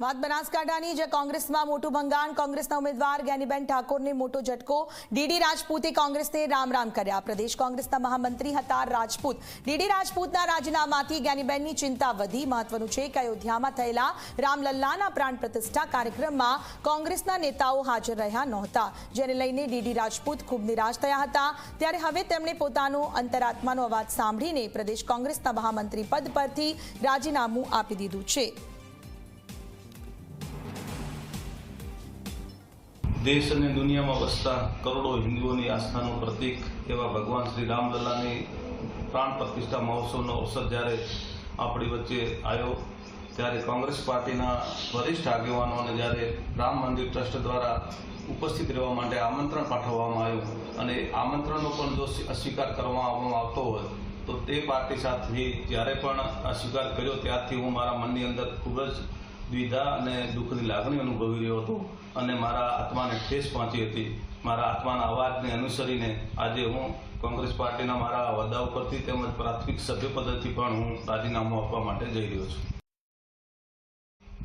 વાત બનાસકાંઠાની જે કોંગ્રેસમાં મોટું ભંગાણ, કોંગ્રેસના ઉમેદવાર જ્ઞાનીબેન ઠાકોરને મોટો ઝટકો. ડીડી રાજપૂતે કોંગ્રેસને રામ રામ કર્યા. પ્રદેશ કોંગ્રેસના મહામંત્રી હતા રાજપૂત. ડીડી રાજપૂતના રાજીનામાથી જ્ઞાનીબેનની ચિંતા વધી. મહત્વનું છે કે અયોધ્યામાં થયેલા રામલલ્લાના પ્રાણ પ્રતિષ્ઠા કાર્યક્રમમાં કોંગ્રેસના નેતાઓ હાજર રહ્યા નહોતા, જેને લઈને ડીડી રાજપૂત ખૂબ નિરાશ થયા હતા. ત્યારે હવે તેમણે પોતાનો અંતરાત્માનો અવાજ સાંભળીને પ્રદેશ કોંગ્રેસના મહામંત્રી પદ પરથી રાજીનામું આપી દીધું છે. દેશ અને દુનિયામાં વસતા કરોડો હિન્દુઓની આસ્થાનું પ્રતીક એવા ભગવાન શ્રી રામલલ્લાની પ્રાણ પ્રતિષ્ઠા મહોત્સવનો અવસર જ્યારે આપણી વચ્ચે આવ્યો, ત્યારે કોંગ્રેસ પાર્ટીના વરિષ્ઠ આગેવાનોને જ્યારે રામ મંદિર ટ્રસ્ટ દ્વારા ઉપસ્થિત રહેવા માટે આમંત્રણ પાઠવવામાં આવ્યું અને આમંત્રણનો પણ જો અસ્વીકાર કરવામાં આવતો હોય, તો તે પાર્ટી સાથે જ્યારે પણ અસ્વીકાર કર્યો, ત્યારથી હું મારા મનની અંદર ખૂબ જ દ્વિધા અને દુઃખની લાગણી અનુભવી રહ્યો હતો અને મારા આત્માને ઠેસ પહોંચી હતી. મારા આત્માના અવાજને અનુસરીને આજે હું કોંગ્રેસ પાર્ટીના મારા હોદ્દા ઉપરથી તેમજ પ્રાથમિક સભ્ય પદેથી પણ હું રાજીનામું આપવા માટે જઈ રહ્યો છું.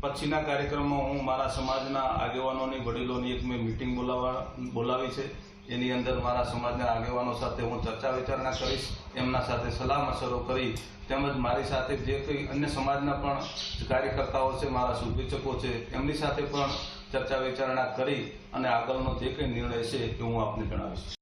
પછીના કાર્યક્રમમાં હું મારા સમાજના આગેવાનોની, વડીલોની એક મેં મિટિંગ બોલાવવા બોલાવી છે. એની અંદર મારા સમાજના આગેવાનો સાથે હું ચર્ચા વિચારણા કરીશ, એમના સાથે સલાહ મશરો કરી, તેમજ મારી સાથે જે કંઈ અન્ય સમાજના પણ કાર્યકર્તાઓ છે, મારા શુભેચ્છકો છે, એમની સાથે પણ ચર્ચા વિચારણા કરી અને આગળનો જે કંઈ નિર્ણય છે એ હું આપને જણાવીશ.